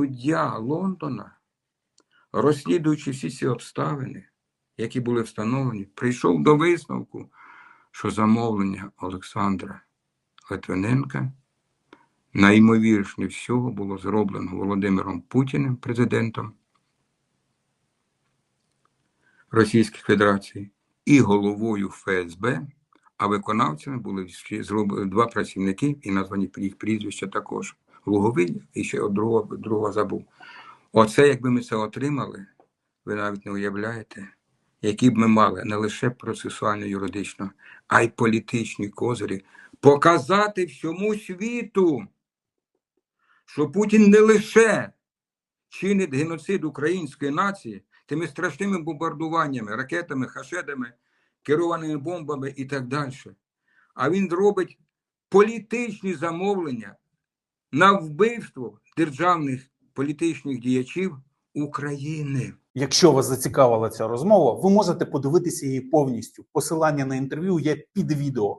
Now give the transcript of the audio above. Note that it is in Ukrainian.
суддя Лондона, розслідуючи всі ці обставини, які були встановлені, прийшов до висновку, що замовлення Олександра Литвиненка найімовірніше всього було зроблено Володимиром Путіним, президентом Російської Федерації, і головою ФСБ, а виконавцями були ще зроб- два працівники, і названі їх прізвища також. Луговий і ще другого, другого забув. Оце, якби ми це отримали, ви навіть не уявляєте, які б ми мали не лише процесуально юридично, а й політичні козирі, показати всьому світу, що Путін не лише чинить геноцид української нації тими страшними бомбардуваннями, ракетами, хашедами, керованими бомбами і так далі. А він робить політичні замовлення на вбивство державних політичних діячів України. Якщо вас зацікавила ця розмова, ви можете подивитися її повністю. Посилання на інтерв'ю є під відео.